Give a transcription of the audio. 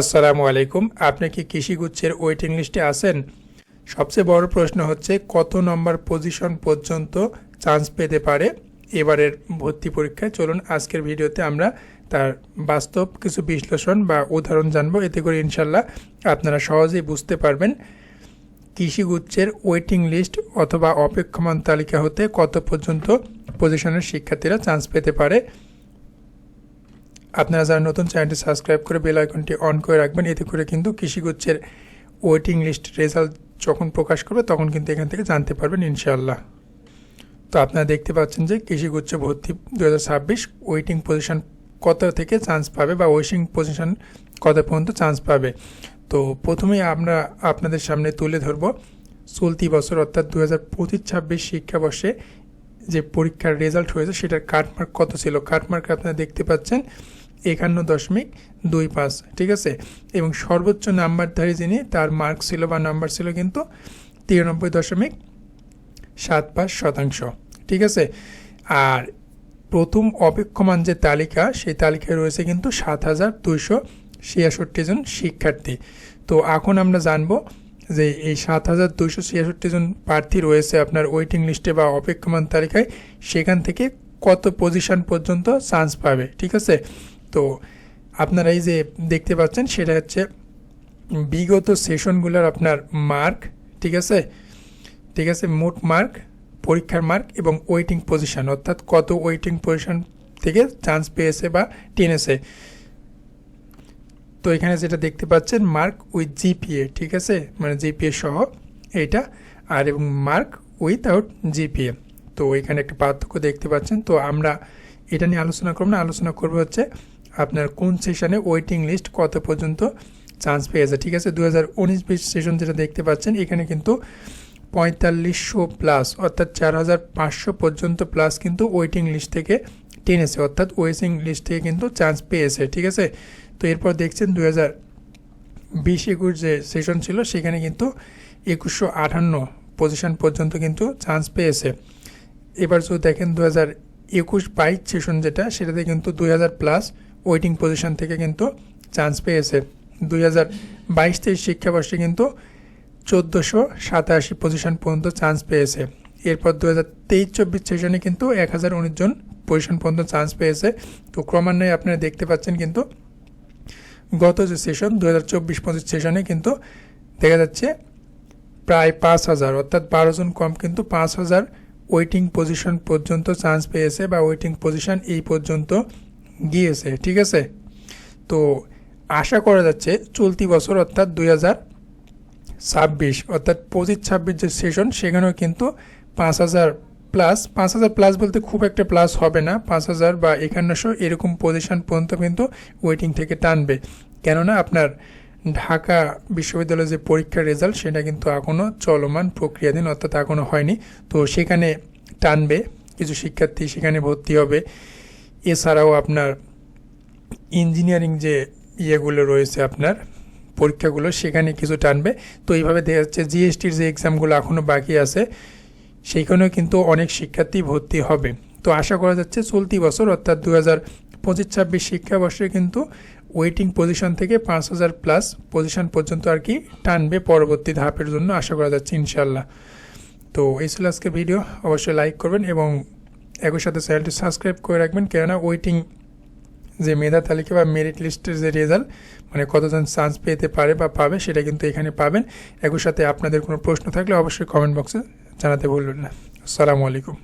আসসালামু আলাইকুম, আপনি কি কৃষিগুচ্ছের ওয়েটিং লিস্টে আছেন? সবচেয়ে বড় প্রশ্ন হচ্ছে, কত নম্বর পজিশন পর্যন্ত চান্স পেতে পারে? এবারের ভর্তি পরীক্ষায় চলুন, আজকের ভিডিওতে আমরা তার বাস্তব কিছু বিশ্লেষণ বা উদাহরণ জানব। এতে করে ইনশাল্লাহ আপনারা সহজেই বুঝতে পারবেন কৃষিগুচ্ছের ওয়েটিং লিস্ট অথবা অপেক্ষমান তালিকা হতে কত পর্যন্ত পজিশনের শিক্ষার্থীরা চান্স পেতে পারে। আপনারা যারা নতুন চ্যানেলটি সাবস্ক্রাইব করে বেল আইকনটি অন করে রাখবেন, এতে করে কিন্তু কৃষিগুচ্ছের ওয়েটিং লিস্ট রেজাল্ট যখন প্রকাশ করবে, তখন কিন্তু এখান থেকে জানতে পারবেন ইনশাআল্লাহ। তো আপনারা দেখতে পাচ্ছেন যে কৃষিগুচ্ছ ভর্তি দু হাজার ছাব্বিশ ওয়েটিং পজিশন কত থেকে চান্স পাবে বা ওয়েটিং পজিশন কত পর্যন্ত চান্স পাবে? তো প্রথমেই আমরা আপনাদের সামনে তুলে ধরব চলতি বছর, অর্থাৎ দু হাজার পঁচিশ ছাব্বিশ শিক্ষাবর্ষে যে পরীক্ষার রেজাল্ট হয়েছে, সেটার কাটমার্ক কত ছিল? কাটমার্ক আপনারা দেখতে পাচ্ছেন একান্ন দশমিক দুই পাঁচ, ঠিক আছে? এবং সর্বোচ্চ নাম্বারধারী যিনি, তার মার্ক ছিল বা নাম্বার ছিল কিন্তু তিরানব্বই দশমিক সাত পাঁচ শতাংশ, ঠিক আছে? আর প্রথম অপেক্ষমান যে তালিকা, সেই তালিকায় রয়েছে কিন্তু সাত হাজার দুইশো ছিয়াষট্টি জন শিক্ষার্থী। তো এখন আমরা জানব যে এই সাত হাজার দুইশো ছিয়াষট্টি জন প্রার্থী রয়েছে আপনার ওয়েটিং লিস্টে বা অপেক্ষমান তালিকায়, সেখান থেকে কত পজিশন পর্যন্ত চান্স পাবে, ঠিক আছে? তো আপনারা এই যে দেখতে পাচ্ছেন, সেটা হচ্ছে বিগত সেশনগুলোর আপনার মার্ক, ঠিক আছে? ঠিক আছে, মোট মার্ক, পরীক্ষার মার্ক এবং ওয়েটিং পজিশন, অর্থাৎ কত ওয়েটিং পজিশন থেকে চান্স পেয়েছে বা টেনেছে। তো এখানে যেটা দেখতে পাচ্ছেন, মার্ক উইথ জিপিএ, ঠিক আছে? মানে জিপিএ সহ এইটা আর এবং মার্ক উইথআউট জিপিএ। তো এখানে একটা পার্থক্য দেখতে পাচ্ছেন। তো আমরা এটা নিয়ে আলোচনা করব না, আলোচনা করব হচ্ছে আপনার কোন সেশনে ওয়েটিং লিস্ট কত পর্যন্ত চান্স পেয়েছে, ঠিক আছে? দু হাজার উনিশ বিশ সেশন যেটা দেখতে পাচ্ছেন, এখানে কিন্তু পঁয়তাল্লিশশো প্লাস অর্থাৎ চার হাজার পাঁচশো পর্যন্ত প্লাস কিন্তু ওয়েটিং লিস্ট থেকে টেনেছে, অর্থাৎ ওয়েটিং লিস্ট থেকে কিন্তু চান্স পেয়েছে, ঠিক আছে? তো এরপর দেখছেন দু হাজার বিশ একুশ যে সেশন ছিল, সেখানে কিন্তু একুশশো আটান্ন পজিশন পর্যন্ত কিন্তু চান্স পেয়েছে। এবার যদি দেখেন দু হাজার একুশ বাইশ সেশন যেটা, সেটাতে কিন্তু দুই হাজার প্লাস ওয়েটিং পজিশন থেকে কিন্তু চান্স পেয়েছে। দুই হাজার বাইশ তেইশ শিক্ষাবর্ষে কিন্তু চোদ্দোশো সাতাশি পজিশন পর্যন্ত চান্স পেয়েছে। এরপর দু হাজার তেইশ চব্বিশ সেশনে কিন্তু এক হাজার উনিশ জন পজিশন পর্যন্ত চান্স পেয়েছে। তো ক্রমান্বয়ে আপনারা দেখতে পাচ্ছেন কিন্তু গত যে সেশন দু হাজার চব্বিশ পঁচিশ সেশনে কিন্তু দেখা যাচ্ছে প্রায় পাঁচ হাজার, অর্থাৎ বারো জন কম কিন্তু পাঁচ হাজার ওয়েটিং পজিশন পর্যন্ত চান্স পেয়েছে বা ওয়েটিং পজিশন এই পর্যন্ত গিয়েছে, ঠিক আছে? তো আশা করা যাচ্ছে চলতি বছর অর্থাৎ দুই হাজার ছাব্বিশ, অর্থাৎ পঁচিশ ছাব্বিশ যে সেশন সেখানেও কিন্তু পাঁচ হাজার প্লাস পাঁচ হাজার প্লাস বলতে খুব একটা প্লাস হবে না, পাঁচ হাজার বা একান্নশো এরকম পজিশন পর্যন্ত কিন্তু ওয়েটিং থেকে টানবে। কেননা আপনার ঢাকা বিশ্ববিদ্যালয়ের যে পরীক্ষার রেজাল্ট সেটা কিন্তু এখনও চলমান প্রক্রিয়াধীন, অর্থাৎ এখনও হয়নি। তো সেখানে টানবে, কিছু শিক্ষার্থী সেখানে ভর্তি হবে। এছাড়াও আপনার ইঞ্জিনিয়ারিং যে ইয়েগুলো রয়েছে আপনার, পরীক্ষাগুলো, সেখানে কিছু টানবে। তো এইভাবে দেখা যাচ্ছে জিএসটির যে এক্সামগুলো এখনও বাকি আছে সেইখানেও কিন্তু অনেক শিক্ষার্থী ভর্তি হবে। তো আশা করা যাচ্ছে চলতি বছর, অর্থাৎ দু হাজার পঁচিশ ছাব্বিশ শিক্ষাবর্ষে কিন্তু ওয়েটিং পজিশন থেকে পাঁচ হাজার প্লাস পজিশন পর্যন্ত আর কি টানবে পরবর্তী ধাপের জন্য আশা করা যাচ্ছে ইনশাল্লাহ তো এই ছিল আজকে ভিডিও অবশ্যই লাইক করবেন এবং একই সাথে চ্যানেলটি সাবস্ক্রাইব করে রাখবেন। কেননা ওয়েটিং যে মেধা তালিকা বা মেরিট লিস্টের যে রেজাল্ট মানে কতজন চান্স পেতে পারে বা পাবে সেটা কিন্তু এখানে পাবেন। একই সাথে আপনাদের কোনো প্রশ্ন থাকলে অবশ্যই কমেন্ট বক্সে জানাতে ভুলবেন না। আসসালামু আলাইকুম।